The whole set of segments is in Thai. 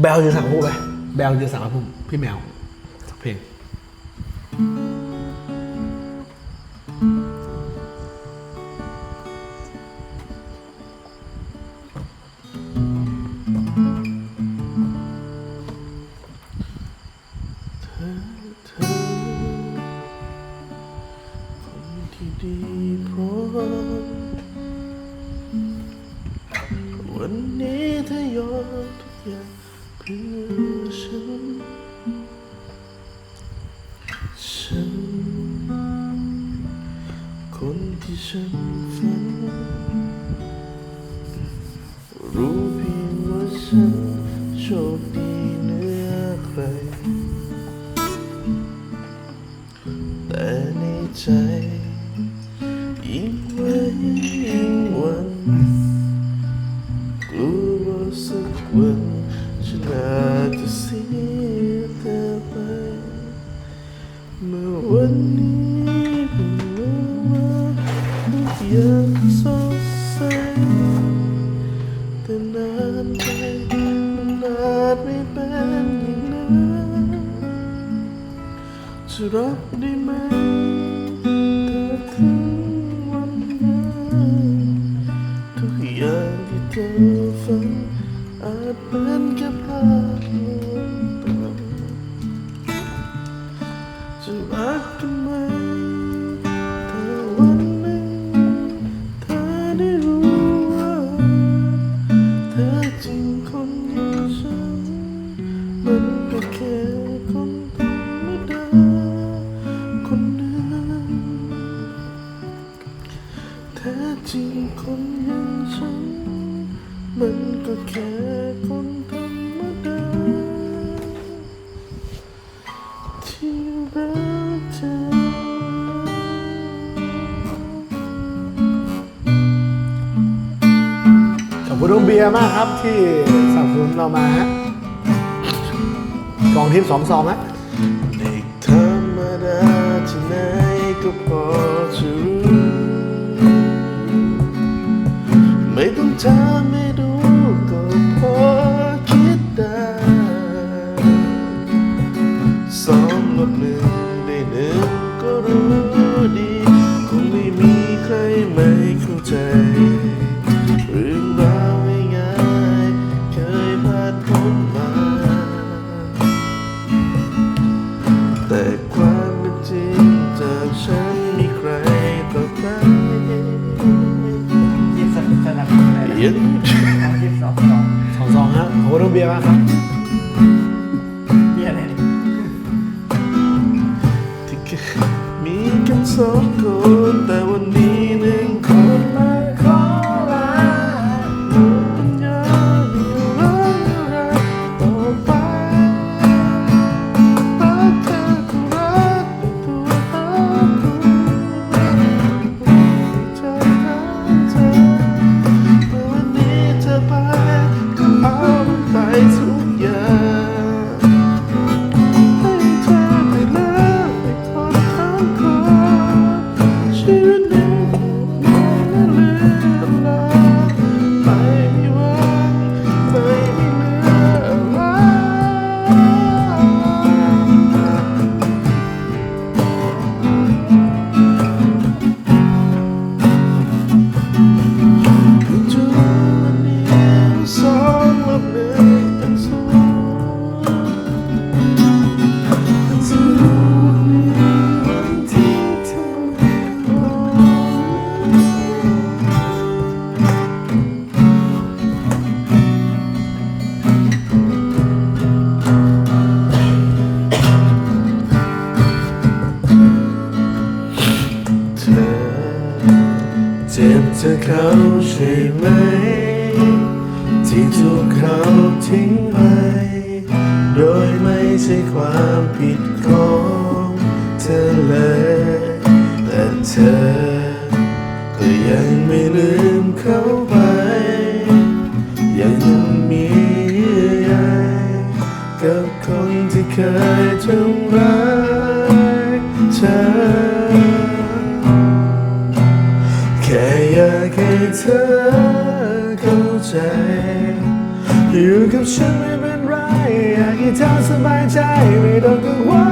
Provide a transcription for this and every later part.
แบลจะสั่งพูดไหมแบลจะสั่งพูดพี่แมวสักเพลงวันนี้เธอยอมทุกอย่าง พื่อฉันฉันคนที่ฉันฝันรู้เพียงว่าฉันโชคดีเหนือใครแต่ในใจ ย่างสดใสแต่นานไปมันอาจไม่เป็นอย่างนั้นจะรับได้ไหมถ้าถึงวันนั้นทุกอย่างที่เธอฝันอาจเป็นแค่ภาพลวงตาจะรักทำ บคุณน้องเบียร์มากครับที่สนับสนุนเรามาฮะกองทิพย์สองซองฮะเด็กธรรมดาที่ไหนก็พอจะรู้ไม่ต้องถามไม่ดูก็พอคิดได้สองลบหนึ่งได้หนึ่ง สนุนอะไรนะยังเอายิบสองสองสองสองฮะโอ้ต้องเบียร์มากครับเบี้ยอะไรนี่ที่เคยมีกันสองคนแต่วันนี้ เจ็บเธอเขาใช่ไหม ที่ถูกเขาทิ้งไปโดยไม่ใช่ความผิดของเธอเลย แต่เธอ ก็ยังไม่ลืมเขาไป ยังมีเยื่อใยกับคนที่เคยทำร้ายเธอ เธอเข้าใจอยู่กับฉันไม่เป็นไร อยากให้เธอสบายใจไม่ต้องกังวล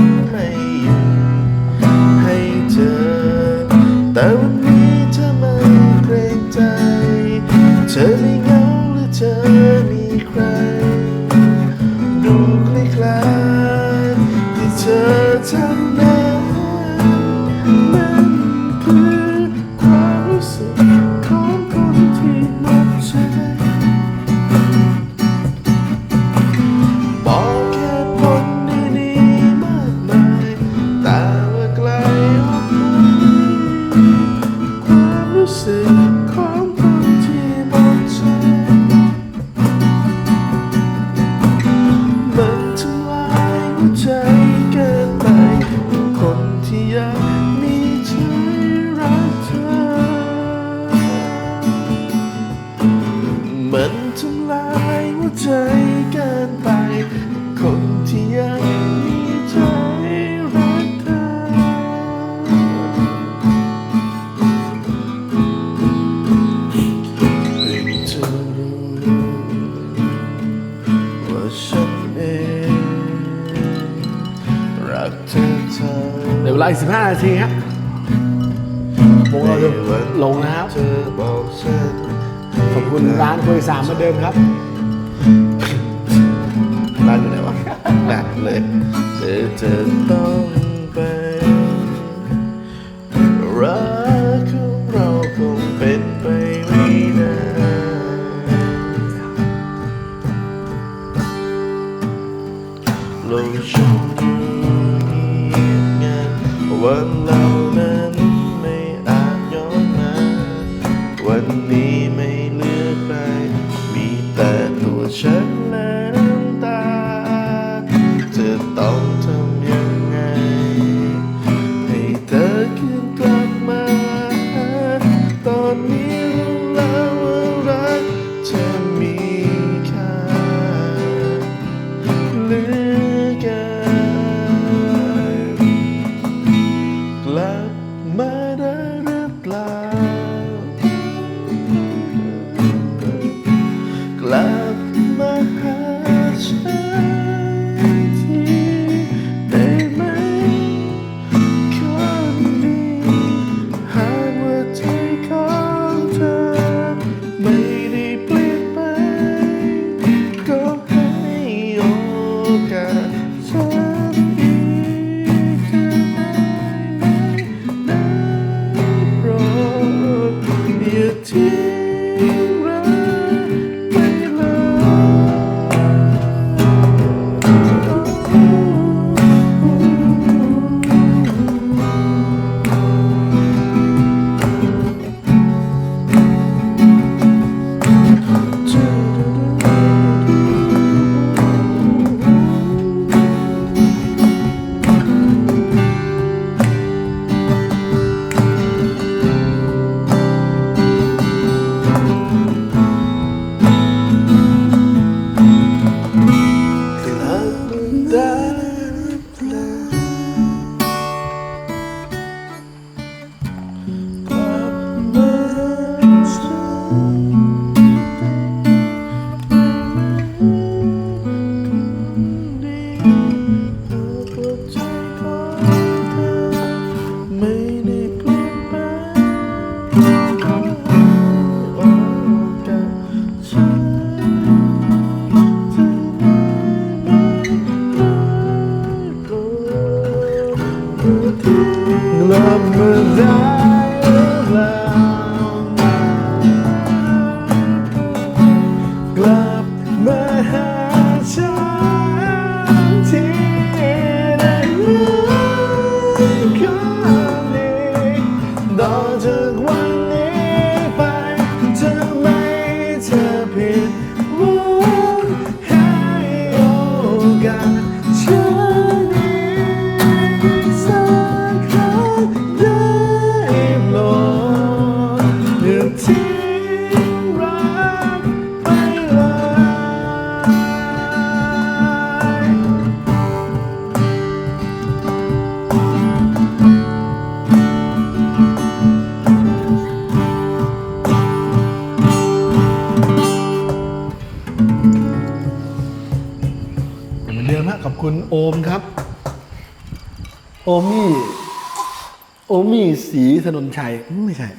love. อีกสิบห้านาทีครัะวงเราจะลงนะครับ ขอบคุณร้านคุยสามเหมือนเดิมครับ ร้านอยู่ไหนวะแบบเลยเธอต้อง love me. คุณโอมครับ โอมี่ โอมี่สีถนนชัย ไม่ใช่